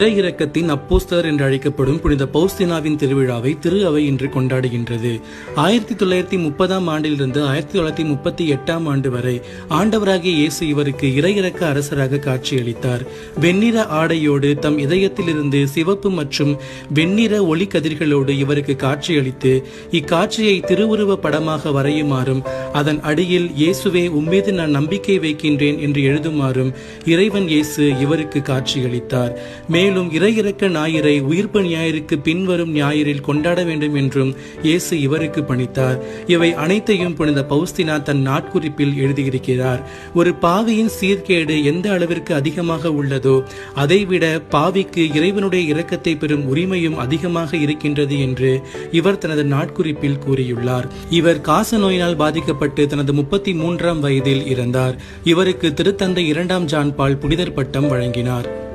இறையிறக்கத்தின் அப்போஸ்தலர் என்று அழைக்கப்படும் புனித பௌஸ்தினாவின் திருவிழாவை திரு அவை இன்று கொண்டாடுகின்றது. ஆயிரத்தி தொள்ளாயிரத்தி முப்பதாம் ஆண்டிலிருந்து ஆயிரத்தி தொள்ளாயிரத்தி முப்பத்தி எட்டாம் ஆண்டு வரை ஆண்டவராகிய இயேசு இவருக்கு இறையிறக்க அரசராக காட்சியளித்தார். வெண்ணிற ஆடையோடு தம் இதயத்திலிருந்து சிவப்பு மற்றும் வெண்ணிற ஒளி கதிர்களோடு இவருக்கு காட்சியளித்து இக்காட்சியை திருவுருவ படமாக வரையுமாறும் அதன் அடியில் இயேசுவே உம்மீது நான் நம்பிக்கை வைக்கின்றேன் என்று எழுதுமாறும் இறைவன் இயேசு இவருக்கு காட்சியளித்தார். மேலும் இறையிறக்க ஞாயிறை உயிர்ப்பு ஞாயிற்கு பின்வரும் ஞாயிறில் கொண்டாட வேண்டும் என்றும் இயேசு இவருக்கு பணித்தார். இவை அனைத்தையும் புனித பௌஸ்தினா தன் நாட்குறிப்பில் எழுதியிருக்கிறார். ஒரு பாவியின் சீர்கேடு எந்த அளவிற்கு அதிகமாக உள்ளதோ அதைவிட பாவிக்கு இறைவனுடைய இரக்கத்தை பெறும் உரிமையும் அதிகமாக இருக்கின்றது என்று இவர் தனது நாட்குறிப்பில் கூறியுள்ளார். இவர் காச நோயினால் பாதிக்கப்பட்ட தனது முப்பத்தி மூன்றாம் வயதில் இறந்தார். இவருக்கு திருத்தந்தை இரண்டாம் ஜான் பால் புனிதர் பட்டம் வழங்கினார்.